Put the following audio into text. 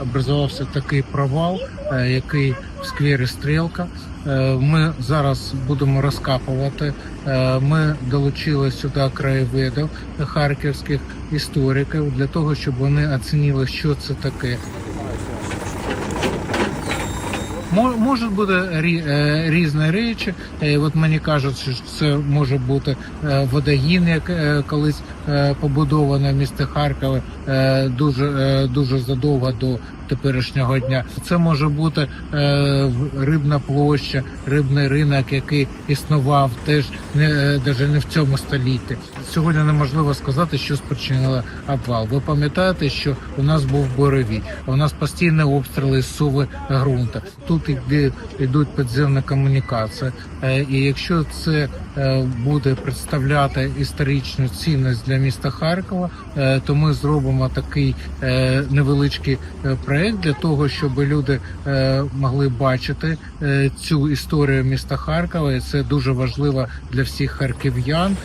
образувався такий провал, е, який в сквері Стрілка. Е, Ми зараз будемо розкапувати. Е, Ми долучили сюди краєвидів харківських істориків для того, щоб вони оцінили, що це таке. Мо- Можуть бути рі- різні речі. От мені кажуть, що це може бути водогін, як колись побудовано в місті Харкові дуже, дуже задовго до теперішнього дня. Це може бути е, рибна площа, рибний ринок, який існував теж не е, даже не в цьому столітті. Сьогодні неможливо сказати, що спричинило обвал. Ви пам'ятаєте, що у нас був боровій, у нас постійні обстріли з суви ґрунту. Тут йдуть підземні комунікації. Е, І якщо це е, буде представляти історичну цінність для міста Харкова, е, то ми зробимо такий е, невеличкий е, проект для того, щоб люди е, могли бачити е, цю історію міста Харкова. І це дуже важливо для всіх харків'ян.